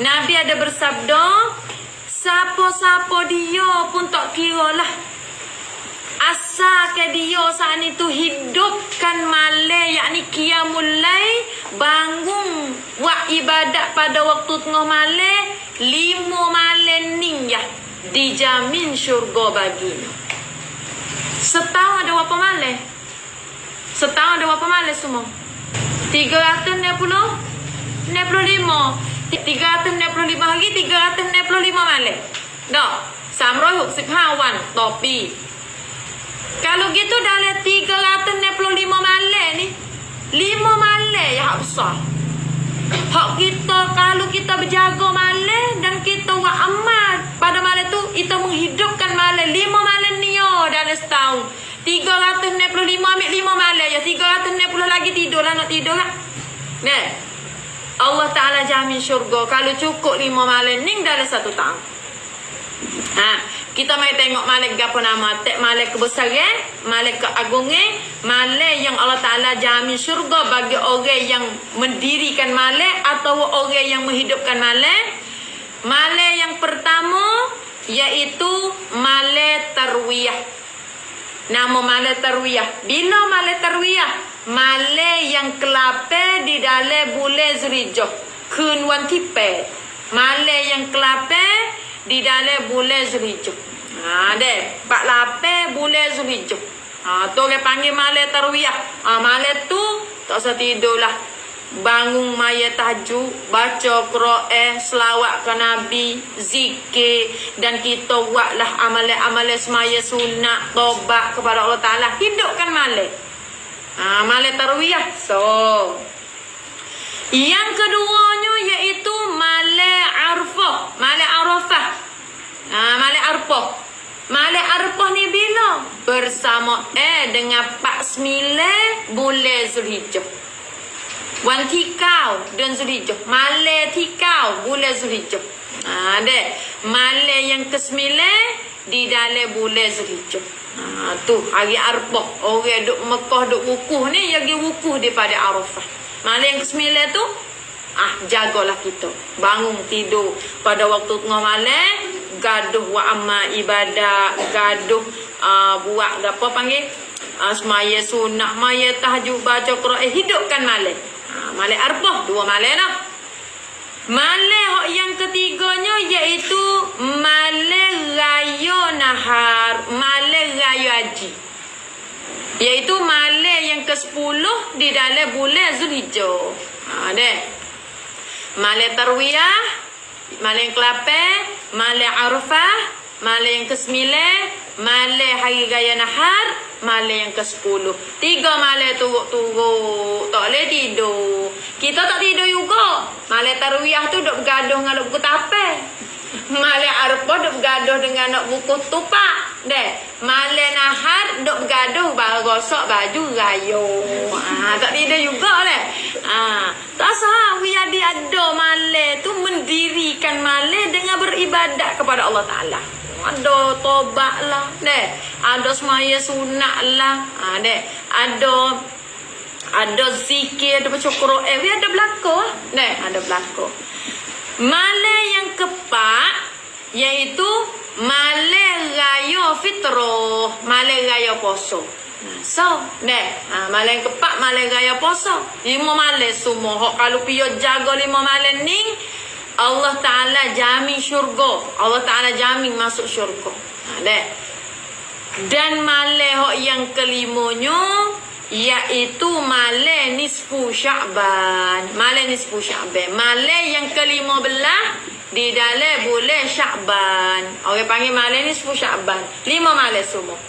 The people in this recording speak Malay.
Nabi ada bersabda, siapa-siapa dia pun tak kira lah. Asal ke dia saat itu hidupkan malam yakni qiyamul lail bangun buat ibadat pada waktu tengah malam lima malam ning ya dijamin syurga baginya. Setahun ada berapa malam? Setahun ada berapa malam semua? 360 65 365 hari 365 malam. Dah. 365 วันต่อปี Kalau gitu dalam 365 malam ni 5 malam ya hak besar. Hak kita kalau kita berjaga malam dan kita buat amal pada malam tu kita menghidupkan malam 5 malam ni yo dalam setahun. 365 ambil 5 malam ya 360 lagi tidur lah nak tidur kan. Nah. Allah Ta'ala jamin syurga kalau cukup 5 malam ni dalam satu tahun. Ha, kita mai tengok malik gapo nama? Tek malik kebesaran, malik keagungan, malik yang Allah Taala jamin syurga bagi orang yang mendirikan malik atau orang yang menghidupkan malik. Malik yang pertama iaitu malik tarwiyah. Nama malik tarwiyah. Bila malik tarwiyah? Malik yang kelape di dalam bulan Zulhijjah. Kun wan tipe. Malik yang kelape di dalam bulan Zulhijjah. Ha deh, pak lape bulan Zulhijjah. Ha tu orang panggil malam tarwiyah. Ha malam tu tak usah tidur lah. Bangun maya tahajud, baca Quran, selawat ke Nabi, zikir dan kita buatlah amalan-amalan semaya sunat, tobat kepada Allah Taala. Hidupkan malam. Ha malam tarwiyah. So, yang keduanya iaitu Malai Arfah. Malai Arafah. Ha, Malai Arfah. Malai Arfah ni bila? Bersama eh dengan 49 bulan Zulhijjah. Wan tikau dan Zulhijjah. Malai tikau bulan Zulhijjah. Ha, deh. Malai yang ke-9 di dalam bulan Zulhijjah. Ha, tu hari Arfah. Orang duk Mekah duk wukuf ni yang wukuf daripada Arafah. Malam yang ke-9 tu ah jagalah kita. Bangun tidur pada waktu tengah malam, gaduh wa amma ibadah, gaduh uh, buat apa panggil? Uh, semaya sunat, maya tahajud, baca Quran, eh, hidupkan malam. Malam arbah, dua malam lah. Malam hak yang ketiganya iaitu malam raya nahar, malam raya haji. Iaitu malam yang ke-10 di dalam bulan Zulhijjah. Ha deh. Malam tarwiyah, malam yang ke-8, malam Arafah, malam yang ke-9, malam hari raya Nahar, malam yang ke-10. Tiga malam turuk-turuk. Tak boleh tidur. Kita tak tidur juga. Malam tarwiyah tu duk bergaduh dengan buku tapel. Malam Arafah duk bergaduh dengan nak buku tupak. Deh, malam Nahar duk bergaduh baru gosok baju rayo. Ah, tak tidur juga deh. Ah, tak sah we ada ada malam tu mendirikan malam dengan beribadat kepada Allah Taala. Ada tobat lah, deh. Ada semaya sunat lah, ah, deh. Ada ada zikir, ada baca Quran, eh, ada belakang, deh, ada belakang. Malam yang keempat iaitu malam raya fitrah, malam raya puasa. Ha, So, deh, ha, malam keempat malam raya puasa. Lima malam semua. Kalau piyo jaga lima malam ni, Allah Taala jamin syurga. Allah Taala jamin masuk syurga. Ha, deh. Dan malam hak yang kelimanya iaitu malam nisfu Sya'ban. Malam nisfu Sya'ban. Malam yang kelima belah di dalam bulan Sya'ban. Orang panggil malam nisfu Sya'ban. Lima malam semua.